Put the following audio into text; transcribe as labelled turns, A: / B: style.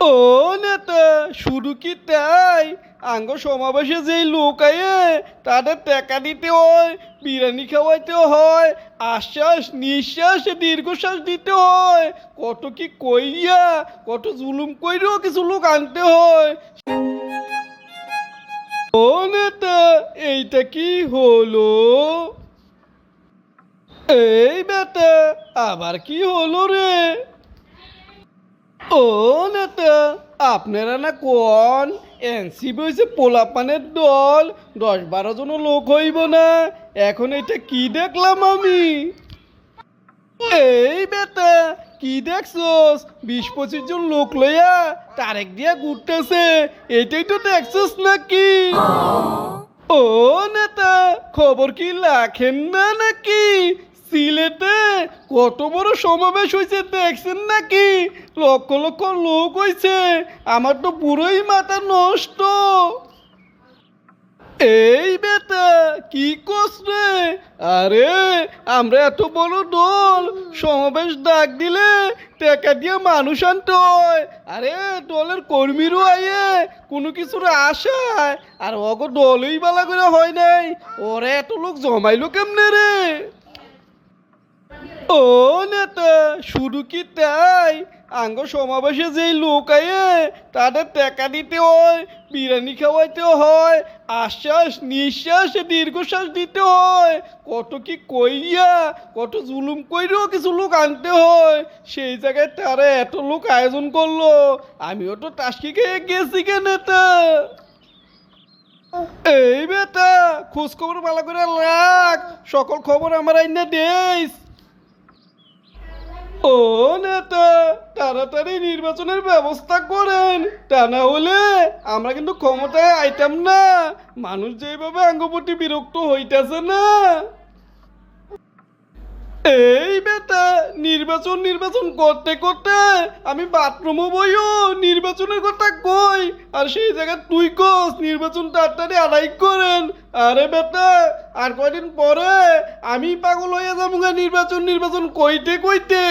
A: ও নেতা, শুধু কি তাই? আঙ্গ সমাবেশে যেই লোক আয়ে, তাদের টাকা দিতে হয়, বিরিয়ানি খাওয়াইতে হয়, আশ্বাস, নিঃশ্বাস, দীর্ঘশ্বাস দিতে হয়। কত কি কইয়া, কত জুলুম কইরেও কিছু লোক আনতে হয়। ও নেতা, এইটা কি হলো? এই বেটা, আবার কি হলো রে? ও আপনারা না কোন এনসিবি হয়েছে পোলাপানের দল? দশ বারো জন লোক হইব না। এখন এটা কি দেখলাম আমি? এই বেটা, কি দেখছস? বিশ পঁচিশ জন লোক লইয়া তারেক দিয়া ঘুরতেছে। এটাই তো দেখছস নাকি? ও নেতা, খবর কি লাখেন না নাকি? সিলেটে কত বড় সমাবেশ হয়েছে দেখছেন নাকি? লক্ষ লক্ষ লোক হয়েছে আমার তো পুরোই মাথা নষ্ট। এই বেটা, কি করছ রে? আরে, আমরা এত বড় দল। সমাবেশ ডাক দিলে টাকা দিয়ে মানুষ আনতে হয়। আরে, দলের কর্মীরও আয়ে, কোনো কিছুর আশায়। আর অগ দলই বালা করে হয় নাই। ওরা, এত লোক জমাইলো কেমনে রে? ও নেতা, শুধু কি তাই? আঙ্গ সমাবেশে যেই লোক আয়ে, তাদের টাকা দিতে হয়, বিরিয়ানি খাওয়াইতে হয়, আশ্বাস, নিঃশ্বাস, দীর্ঘশ্বাস দিতে হয়। কত কি কইয়া, কত জুলুম কইরেও কিছু লোক আনতে হয়। সেই জায়গায় তারা এত লোক আয়োজন করল, আমিও তো টাসকি খেয়ে গেছি কে নেতা। এই বেটা, খোঁজ খবর ভালো করে রাখ, সকল খবর আমার আইনা দেইস। ও নেতা তাড়াতাড়ি নির্বাচনের ব্যবস্থা করেন। তা না হলে আমরা কিন্তু ক্ষমতায় আইতাম না। মানুষ যেভাবে আঙ্গপতি বিরক্ত হইতেছে না। এই বেটা, নির্বাচন নির্বাচন করতে করতে আমি বাথরুমও বইও, নির্বাচনের কথা কই। আর সেই জায়গায় তুই কস, নির্বাচন তাড়াতাড়ি আদায় করেন। আরে বেটা, আর কয়দিন পরে আমি পাগল হয়ে যাব নির্বাচন নির্বাচন কইতে কইতে।